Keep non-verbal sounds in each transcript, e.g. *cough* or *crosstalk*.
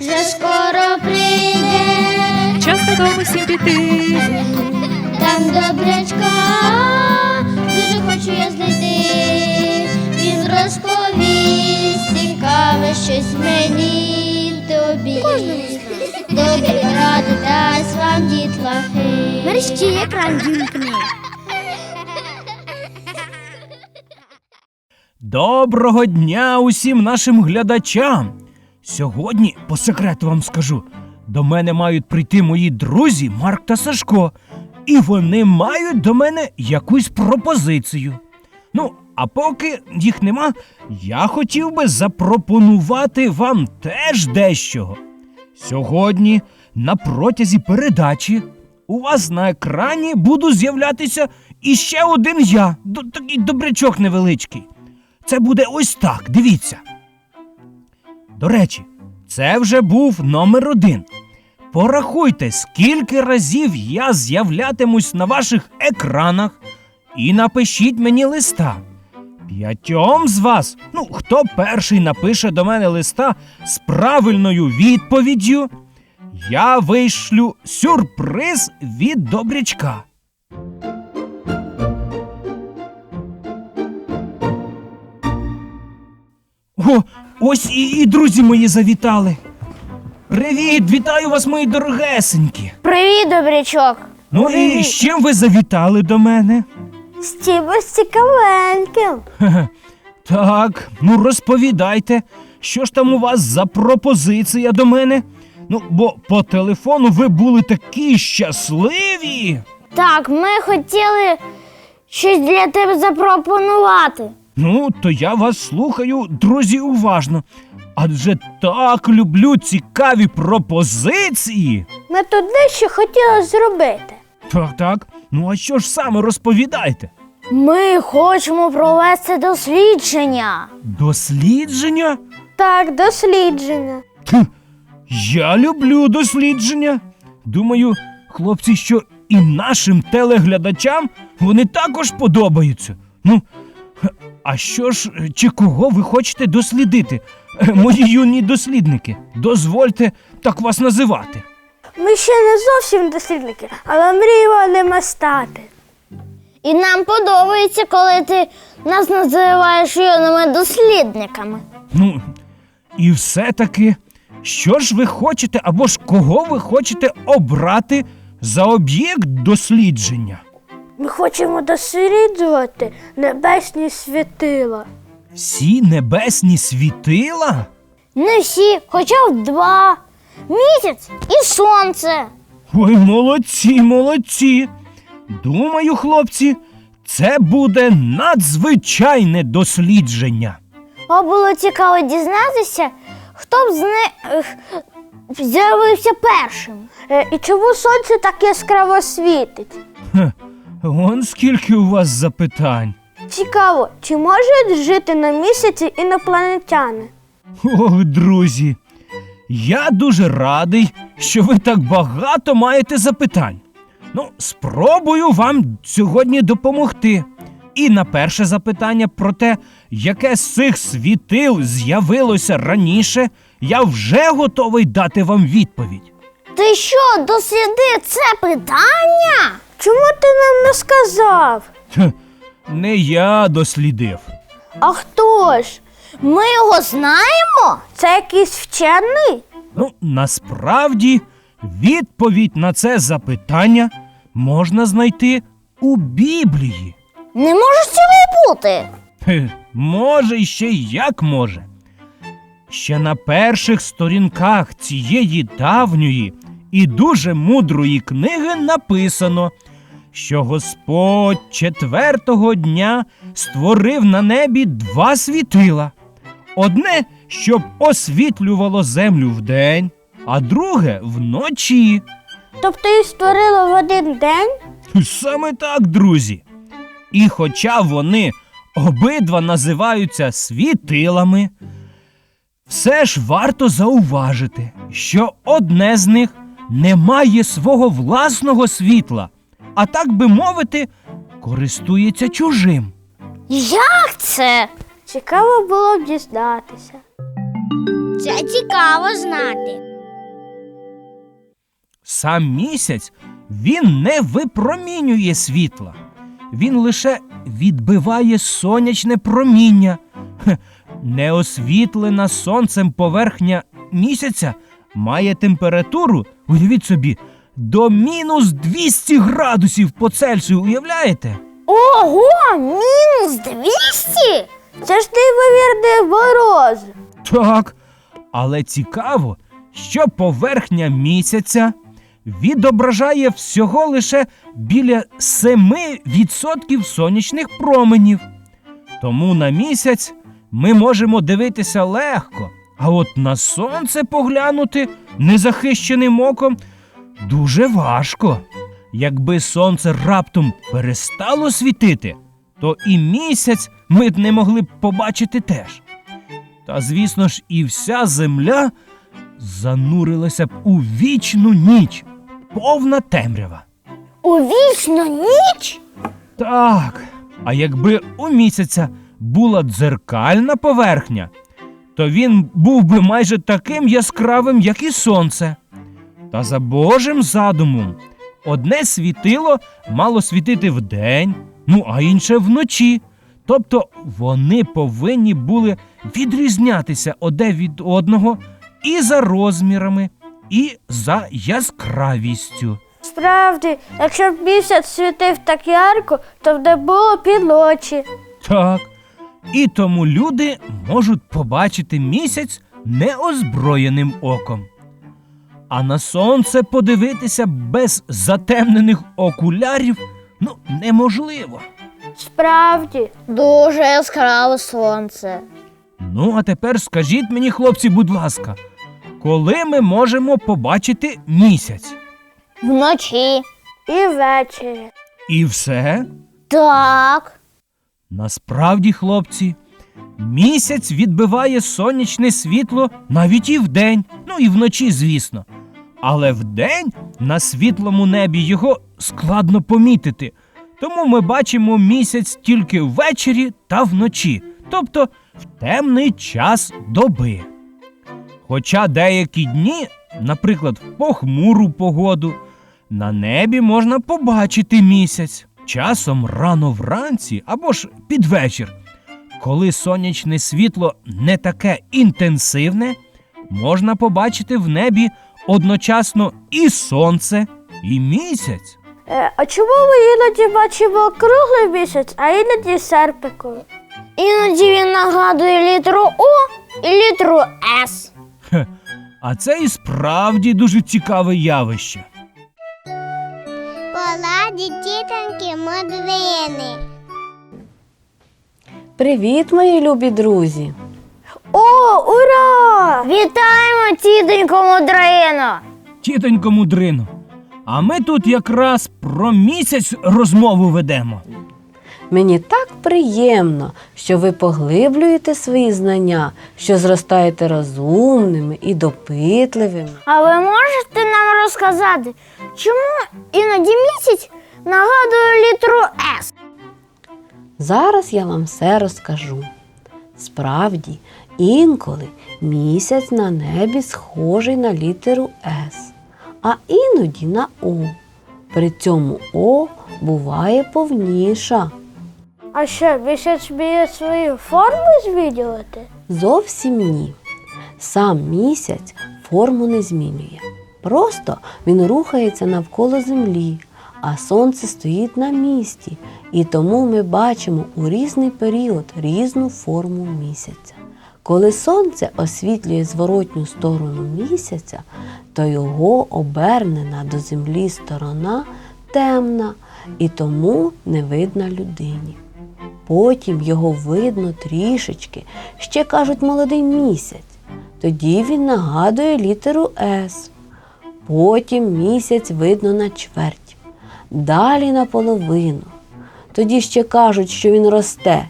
вже скоро прийде, Час додому всім піти. там добрячка, дуже хочу я знайти. Він розповість цікаве щось мені й тобі. Добрі ради дасть вам дітлахи. Мерщі екран вімкни. Доброго дня усім нашим глядачам! Сьогодні, по секрету вам скажу, до мене мають прийти мої друзі Марк та Сашко, і вони мають до мене якусь пропозицію. Ну, а поки їх нема, я хотів би запропонувати вам теж дещо. Сьогодні, на протязі передачі, у вас на екрані буду з'являтися іще один я, такий добрячок невеличкий. Це буде ось так, дивіться. До речі, це вже був номер один. Порахуйте, скільки разів я з'являтимусь на ваших екранах, і напишіть мені листа. П'ятьом з вас, ну, хто перший напише до мене листа з правильною відповіддю, я вишлю сюрприз від добрячка. О, ось і, і друзі мої завітали. Привіт, вітаю вас, мої дорогесенькі. Привіт, добрячок. Ну і з чим ви завітали до мене? З чимось цікавеньким. Хе-хе. Так, ну розповідайте, що ж там у вас за пропозиція до мене? Ну, бо по телефону ви були такі щасливі. Так, ми хотіли щось для тебе запропонувати. Ну, то я вас слухаю, друзі, уважно. Адже так люблю цікаві пропозиції. Ми тут дещо хотіли зробити. Так, так. Ну а що ж саме розповідайте? Ми хочемо провести дослідження. Дослідження? Так, дослідження. Я люблю дослідження. Думаю, хлопці, що і нашим телеглядачам вони також подобаються. Ну, а що ж, е, чи кого ви хочете дослідити? Е, Мої юні дослідники, дозвольте так вас називати. Ми ще не зовсім дослідники, але мріємо ними стати. І нам подобається, коли ти нас називаєш юними дослідниками. Ну, і все-таки, що ж ви хочете або ж кого ви хочете обрати за об'єкт дослідження? Ми хочемо досліджувати небесні світила. Всі небесні світила? Не всі, хоча б два. Місяць і сонце. Ой, молодці, молодці. Думаю, хлопці, це буде надзвичайне дослідження. А було цікаво дізнатися, хто б з них з'явився першим. Е, І чому сонце так яскраво світить? Хе, он скільки у вас запитань. Цікаво, чи можуть жити на місяці інопланетяни? Ох, друзі, я дуже радий, що ви так багато маєте запитань. Ну, спробую вам сьогодні допомогти. І на перше запитання про те, яке з цих світил з'явилося раніше, я вже готовий дати вам відповідь. Ти що, дослідив це питання? Чому ти нам не сказав? Не я дослідив. А хто ж? Ми його знаємо? Це якийсь вчений? Ну, насправді, відповідь на це запитання можна знайти у Біблії. Не може цього бути. Хе, може, і ще як може. Ще на перших сторінках цієї давньої і дуже мудрої книги написано, що Господь четвертого дня створив на небі два світила. Одне, щоб освітлювало землю вдень, а друге вночі. Тобто їх створили в один день? Саме так, друзі. І хоча вони обидва називаються світилами, все ж варто зауважити, що одне з них не має свого власного світла, а так би мовити, користується чужим. Як це? Цікаво було б дізнатися. Це цікаво знати. Сам місяць він не випромінює світла, він лише відбиває сонячне проміння. Хе, Неосвітлена сонцем поверхня місяця має температуру, уявіть собі, до мінус 200 градусів по Цельсію, уявляєте? Ого, мінус 200? Це ж неймовірний мороз. Так, але цікаво, що поверхня місяця відображає всього лише біля 7% сонячних променів. Тому на місяць ми можемо дивитися легко, а от на сонце поглянути незахищеним оком дуже важко. Якби сонце раптом перестало світити, то і місяць ми б не могли б побачити теж. Та, звісно ж, і вся земля занурилася б у вічну ніч, повна темрява. У вічну ніч? Так, а якби у місяця була дзеркальна поверхня, то він був би майже таким яскравим, як і сонце. Та за Божим задумом, одне світило мало світити вдень, ну а інше вночі. Тобто вони повинні були відрізнятися одне від одного і за розмірами, і за яскравістю. Справді, якщо б місяць світив так ярко, то б не було півночі. Так. І тому люди можуть побачити місяць неозброєним оком. А на сонце подивитися без затемнених окулярів ну, неможливо. Справді. Дуже яскраве сонце. Ну, а тепер скажіть мені, хлопці, будь ласка, коли ми можемо побачити місяць? Вночі. І ввечері. І все? Так. Насправді, хлопці, місяць відбиває сонячне світло навіть і вдень, ну і вночі, звісно. Але вдень на світлому небі його складно помітити. Тому ми бачимо місяць тільки ввечері та вночі, тобто в темний час доби. Хоча деякі дні, наприклад, в похмуру погоду, на небі можна побачити місяць, часом рано вранці або ж під вечір. Коли сонячне світло не таке інтенсивне, можна побачити в небі одночасно і сонце, і місяць. Е, а чому ми іноді бачимо круглий місяць, а іноді серпиковий? Іноді він нагадує літеру О і літеру С. Хе, а це і справді дуже цікаве явище. Поладі тітоньки мудрини. Привіт, мої любі друзі! О, ура! Вітаємо, тітонько Мудрино! Тітонько мудрино. А ми тут якраз про місяць розмову ведемо. Мені так приємно, що ви поглиблюєте свої знання, що зростаєте розумними і допитливими. А ви можете нам розказати, чому іноді місяць нагадує літеру С? Зараз я вам все розкажу. Справді, інколи місяць на небі схожий на літеру С, а іноді на О. При цьому О буває повніша. А що, місяць вміє свою форму змінювати? Зовсім ні. Сам місяць форму не змінює. Просто він рухається навколо землі, а сонце стоїть на місці, і тому ми бачимо у різний період різну форму місяця. Коли сонце освітлює зворотню сторону місяця, то його обернена до землі сторона темна і тому не видна людині. Потім його видно трішечки, ще кажуть молодий місяць. Тоді він нагадує літеру С. Потім місяць видно на чверть, далі наполовину. Тоді ще кажуть, що він росте.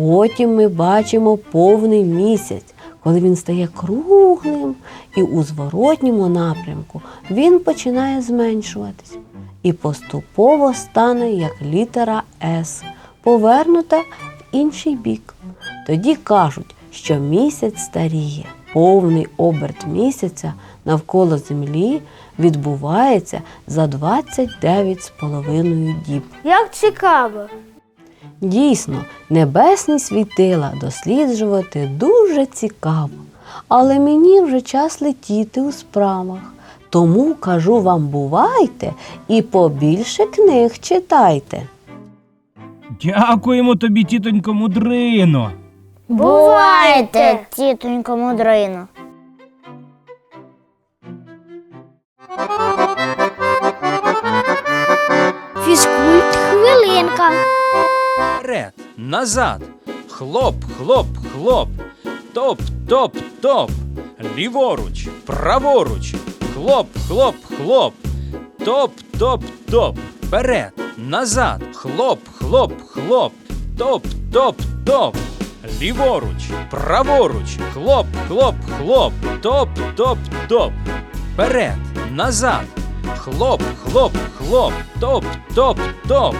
Потім ми бачимо повний місяць, коли він стає круглим, і у зворотньому напрямку він починає зменшуватись і поступово стане як літера С, повернута в інший бік. Тоді кажуть, що місяць старіє. Повний оберт місяця навколо Землі відбувається за 29,5 діб. Як цікаво. Дійсно, небесні світила досліджувати дуже цікаво, але мені вже час летіти у справах. Тому кажу вам бувайте і побільше книг читайте. Дякуємо тобі, тітонько Мудрино. Бувайте, тітонько мудрино. Вперед, назад, хлоп, хлоп, хлоп, топ, топ, топ, ліворуч, праворуч, хлоп, хлоп, хлоп, топ, топ, топ, вперед, назад, хлоп, хлоп, хлоп, топ, топ, топ, ліворуч, праворуч, хлоп, хлоп, хлоп, топ, топ, топ, вперед, назад, хлоп, хлоп, хлоп, топ, топ, топ.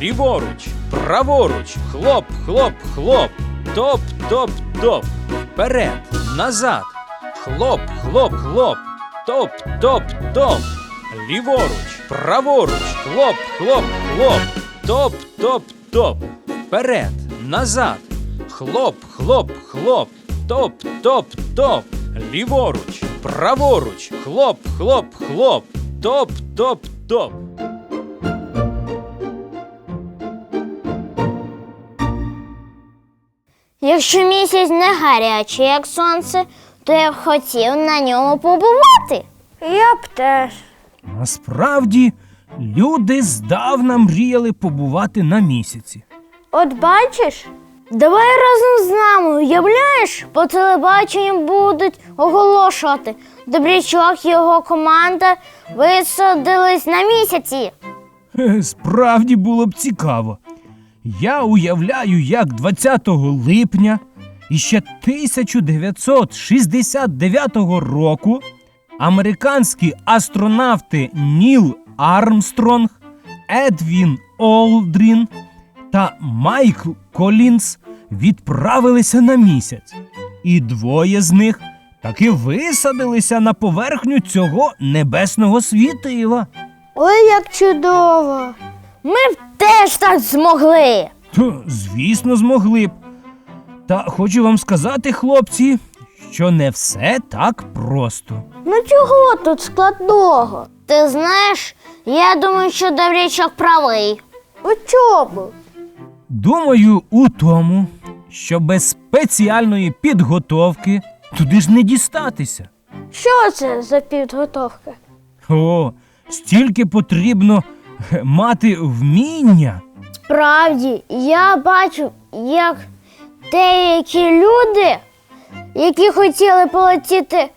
Ліворуч, праворуч, хлоп, хлоп, хлоп, топ, топ, топ, вперед, назад, хлоп, хлоп, хлоп, топ, топ, топ, ліворуч, праворуч, хлоп, хлоп, хлоп, топ, топ, топ, вперед, назад, хлоп, хлоп, хлоп, топ, топ, топ, ліворуч, праворуч, хлоп, хлоп, хлоп, топ, топ, топ. Якщо місяць не гарячий, як сонце, то я б хотів на ньому побувати. Я б теж. Насправді, люди здавна мріяли побувати на місяці. От бачиш, Давай разом з нами, уявляєш, по телебаченню будуть оголошувати. Добрячок і його команда висадились на місяці. Справді було б цікаво. Я уявляю, як 20 липня іще 1969 року американські астронавти Ніл Армстронг, Едвін Олдрін та Майкл Колінс відправилися на місяць. І двоє з них таки висадилися на поверхню цього небесного світила. ой, як чудово. Ми теж так змогли. Звісно, змогли б. Та хочу вам сказати, хлопці, що не все так просто. Ну чого тут складного? Ти знаєш, я думаю, що Добрячок правий. У чому? Думаю, у тому, що без спеціальної підготовки туди ж не дістатися. Що це за підготовка? О, стільки потрібно *laughs* мати вміння. Справді, я бачу, як деякі люди, які хотіли полетіти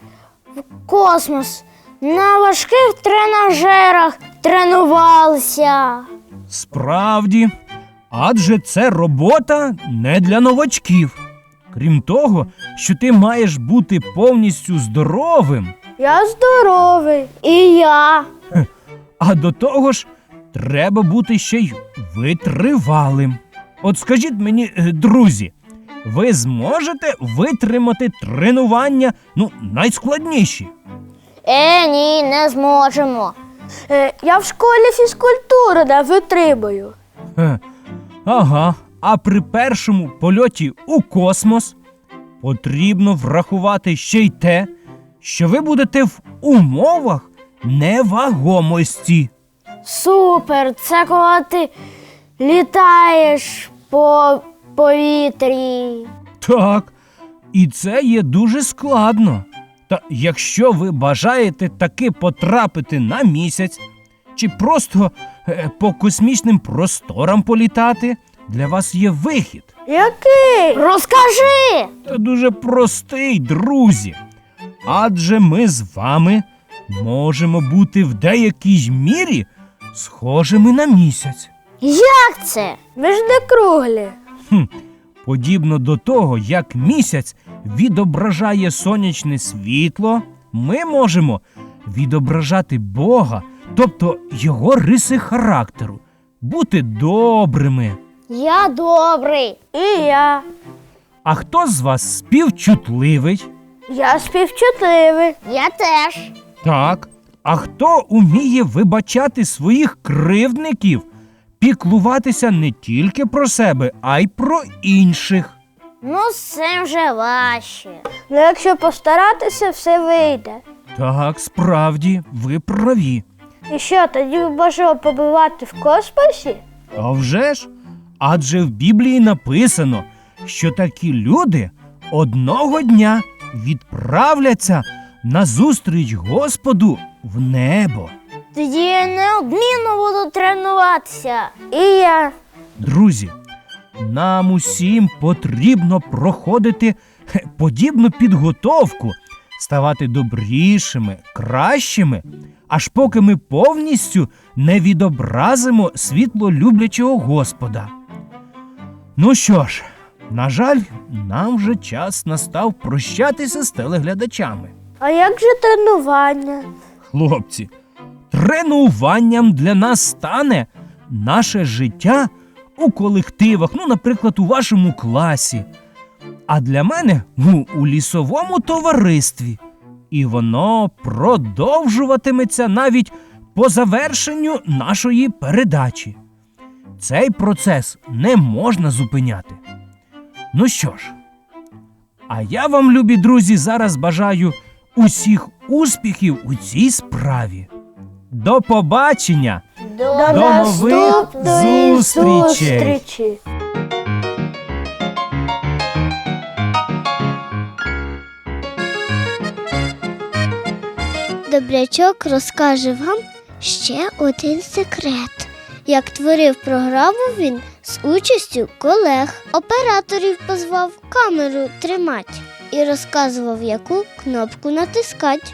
в космос, на важких тренажерах тренувалися. Справді, адже це робота не для новачків. Крім того, що ти маєш бути повністю здоровим. Я здоровий. І я. А до того ж, треба бути ще й витривалим. От скажіть мені, е, друзі, ви зможете витримати тренування ну, найскладніші? Е, ні, не зможемо. Е, я в школі фізкультуру не витримую. Е, Ага, а при першому польоті у космос потрібно врахувати ще й те, що ви будете в умовах невагомості. Супер! Це коли ти літаєш по повітрі. Так, і це є дуже складно. Та якщо ви бажаєте таки потрапити на місяць, чи просто е, по космічним просторам політати, для вас є вихід. Який? Розкажи! Та дуже простий, друзі. Адже ми з вами можемо бути в деякій мірі схожими на місяць. Як це? Ми ж не круглі. Хм, подібно до того, як місяць відображає сонячне світло, ми можемо відображати Бога, тобто його риси характеру, бути добрими. Я добрий. І я. А хто з вас співчутливий? Я співчутливий. Я теж. Так. А хто уміє вибачати своїх кривдників, піклуватися не тільки про себе, а й про інших? Ну, з цим вже важче. Ну, якщо постаратися, все вийде. Так, справді, ви праві. І що, тоді можемо побувати в космосі? А вже ж? Адже в Біблії написано, що такі люди одного дня відправляться назустріч Господу в небо. Тоді я неодмінно буду тренуватися. І я. Друзі, нам усім потрібно проходити подібну підготовку, ставати добрішими, кращими, аж поки ми повністю не відобразимо світло люблячого Господа. Ну що ж, на жаль, нам вже час настав прощатися з телеглядачами. А як же тренування? Хлопці, тренуванням для нас стане наше життя у колективах, ну, наприклад, у вашому класі. А для мене ну, у лісовому товаристві. І воно продовжуватиметься навіть по завершенню нашої передачі. Цей процес не можна зупиняти. Ну що ж, а я вам, любі друзі, зараз бажаю усіх успіхів у цій справі. До побачення! До, До нових зустрічей! зустрічі! Добрячок розкаже вам ще один секрет. Як творив програму він з участю колег, операторів позвав камеру тримати і розказував, яку кнопку натискать.